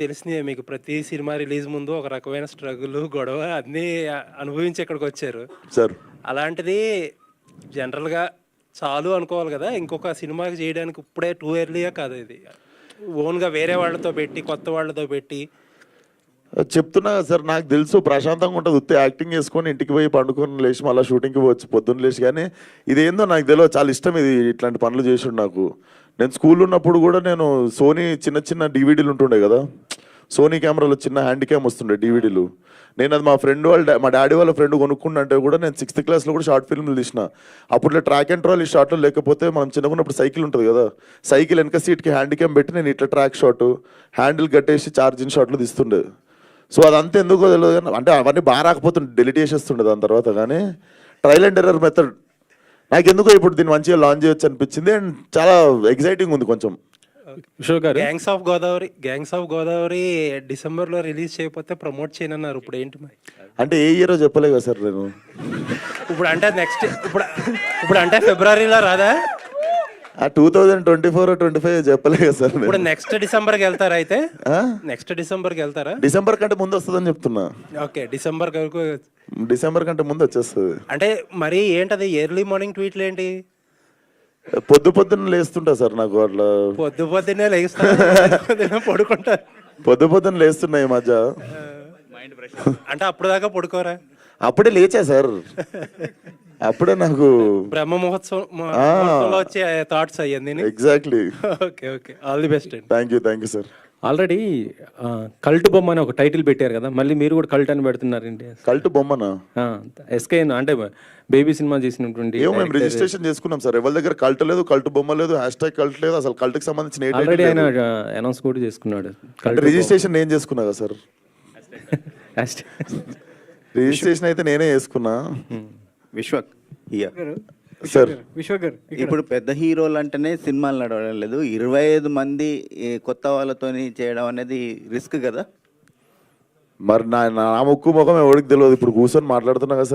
తెలిసినాయి మీకు ప్రతి cinema release ముందు ఒక రకమైన స్ట్రగుల్ గొడవ అన్నీ అనుభవించి ఇక్కడికి వచ్చారు. సార్. అలాంటిది జనరల్గా చాలు అనుకోవాలి కదా ఇంకొక సినిమాకి చేయడానికి ఇప్పుడే టూ ఇయర్లీగా కాదు ఇది. ఓన్గా వేరే వాళ్ళతో పెట్టి కొత్త వాళ్ళతో పెట్టి చెప్తున్నా కదా సార్ నాకు తెలుసు ప్రశాంతంగా ఉంటుంది. ఉత్తే యాక్టింగ్ చేసుకొని ఇంటికి పోయి పండుకొని లేచి మళ్ళీ షూటింగ్కి పోవచ్చు పొద్దున్న లేచి. కానీ ఇదేందో నాకు తెలియదు చాలా ఇష్టం ఇది ఇట్లాంటి పనులు చేసిండు నాకు. నేను స్కూల్ ఉన్నప్పుడు కూడా నేను సోనీ చిన్న చిన్న డివిడీలు ఉంటుండే కదా. సోనీ కెమెరాలో చిన్న హ్యాండ్ క్యామ్ వస్తుండే డివిడీలు నేను అది మా ఫ్రెండ్ వాళ్ళ మా డాడీ వాళ్ళ ఫ్రెండ్ కొనుక్కుంటే కూడా నేను సిక్స్త్ క్లాస్లో కూడా షార్ట్ ఫిల్మ్లు తీసిన. అప్పుడు ట్రాక్ అండ్ ట్రాల్ ఈ షార్ట్లో లేకపోతే మనం చిన్నకున్నప్పుడు సైకిల్ ఉంటుంది కదా. సైకిల్ వెనక సీట్కి హ్యాండ్ క్యామ్ పెట్టి నేను ఇట్లా ట్రాక్ షాట్ హ్యాండిల్ కట్టేసి ఛార్జింగ్ షాట్లు తీస్తుండే. సో అదంతా ఎందుకో తెలియదు కానీ అంటే అవన్నీ బాగా రాకపోతుండే డెలిట్ చేసేస్తుండే దాని తర్వాత కానీ ట్రయల్ అండ్ ఎర్రర్ మెథడ్ నాకు ఎందుకో ఇప్పుడు దీన్ని మంచిగా లాంచ్ చేయొచ్చు అనిపించింది అండ్ చాలా ఎగ్జైటింగ్ ఉంది కొంచెం. Gangs of Godavari gangs of Godavari డిసెంబర్లో రిలీజ్ చేయకపోతే ప్రమోట్ చేయనన్నారు ఇప్పుడు ఏంటి మరి? అంటే ఏ ఇయరో చెప్పలే కదా సార్ నేను? ఇప్పుడు అంటే నెక్స్ట్ ఇప్పుడు ఇప్పుడు అంటే ఫిబ్రవరిలో రాదా? ఆ two thousand twenty four twenty five చెప్పలే కదా సార్ ఇప్పుడు నెక్స్ట్ డిసెంబర్కి వెళ్తారా అయితే? నెక్స్ట్ డిసెంబర్కి వెళ్తారా? డిసెంబర్ కంటే ముందు వస్తుందని చెప్తున్నా. ఓకే డిసెంబర్ వరకు డిసెంబర్ కంటే ముందు వచ్చేస్తుంది. అంటే మరి ఏంటది? ఎర్లీ మార్నింగ్ ట్వీట్లు ఏంటి? పొద్దు పొద్దున్న లేస్తుంటా సార్ నాకు అట్లా. పొద్దు పొద్దున్నే లేస్తారు పొద్దున్నే పడుకుంటారు పొద్దు పొద్దున్న లేస్తున్నా ఈ మధ్య. అంటే అప్పుడు దాకా పడుకోరా? అప్పుడే లేచా సార్. అప్పుడే నాకు బ్రహ్మ మహోత్సవం మహోత్సవంలో వచ్చే థాట్స్ అయ్యింది exactly okay okay all the best అండి thank you thank you sir already cult బొమ్మ అని ఒక టైటిల్ పెట్టారు కదా మళ్ళీ మీరు కూడా కల్ట్ అని పెడుతున్నారండి కల్ట్ బొమ్మనా? ఎస్కే అంటే బేబీ సినిమా చేసినటువంటి ఏమో మేము రిజిస్ట్రేషన్ చేసుకున్నాం సార్ ఎవరి దగ్గర కల్ట్ లేదు కల్ట్ బొమ్మ లేదు హ్యాష్ ట్యాగ్ కల్ట్ లేదు అసలు కల్ట్కి సంబంధించిన ఆల్రెడీ ఆయన. అనౌన్స్ కూడా చేసుకున్నాడు. అంటే రిజిస్ట్రేషన్ నేను చేసుకున్నా కదా సార్ రిజిస్ట్రేషన్ అయితే నేనే చేసుకున్నా. విశ్వక్ సార్. ఇప్పుడు పెద్ద హీరోలు అంటేనే సినిమాలు నడవడం లేదు. ఇరవై ఐదు మంది కొత్త వాళ్ళతోని చేయడం అనేది రిస్క్ కదా? మరి నా నా ముక్కు ముఖం ఎవరికి తెలియదు ఇప్పుడు కూర్చొని మాట్లాడుతున్నా కదా సార్.